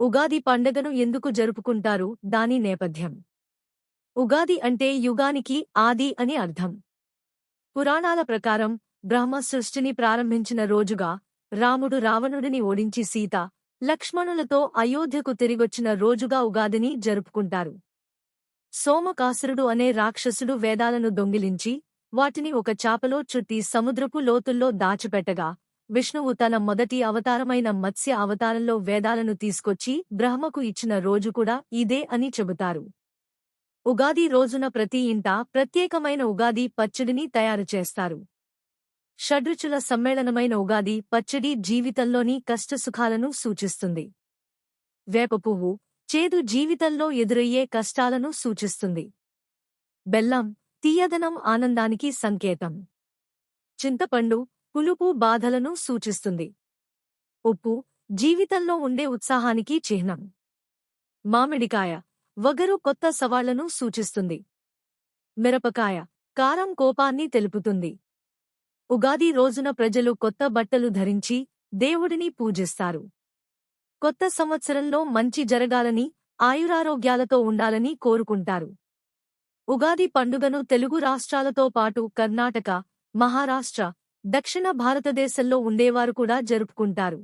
ఉగాది పండగను ఎందుకు జరుపుకుంటారు? దాని నేపథ్యం. ఉగాది అంటే యుగానికి ఆది అని అర్థం. పురాణాల ప్రకారం బ్రహ్మ సృష్టిని ప్రారంభించిన రోజుగా రాముడు రావణుడిని ఓడించి సీత లక్ష్మణులతో అయోధ్యకు తిరిగొచ్చిన రోజుగా ఉగాదిని జరుపుకుంటారు. సోమకాసురుడు అనే రాక్షసుడు వేదాలను దొంగిలించి వాటిని ఒక చాపలో చుట్టి సముద్రపు లోతుల్లో దాచిపెట్టగా విష్ణువు తన మొదటి అవతారమైన మత్స్య అవతారంలో వేదాలను తీసుకొచ్చి బ్రహ్మకు ఇచ్చిన రోజు కూడా ఇదే అని చెబుతారు. ఉగాది రోజున ప్రతి ఇంట ప్రత్యేకమైన ఉగాది పచ్చడిని తయారు చేస్తారు. షడ్రుచుల సమ్మేళనమైన ఉగాది పచ్చడి జీవితంలోని కష్టసుఖాలను సూచిస్తుంది. వేప పువ్వు చేదు జీవితంలో ఎదురయ్యే కష్టాలను సూచిస్తుంది. బెల్లం తీయదనం ఆనందానికి సంకేతం. చింతపండు పులుపు బాధలను సూచిస్తుంది. ఉప్పు జీవితంలో ఉండే ఉత్సాహానికి చిహ్నం. మామిడికాయ వగరు కొత్త సవాళ్ళను సూచిస్తుంది. మిరపకాయ కారం కోపాన్ని తెలుపుతుంది. ఉగాది రోజున ప్రజలు కొత్త బట్టలు ధరించి దేవుడిని పూజిస్తారు. కొత్త సంవత్సరంలో మంచి జరగాలని ఆయురారోగ్యాలతో ఉండాలని కోరుకుంటారు. ఉగాది పండుగను తెలుగు రాష్ట్రాలతో పాటు కర్ణాటక మహారాష్ట్ర దక్షిణ భారతదేశంలో ఉండేవారు కూడా జరుపుకుంటారు.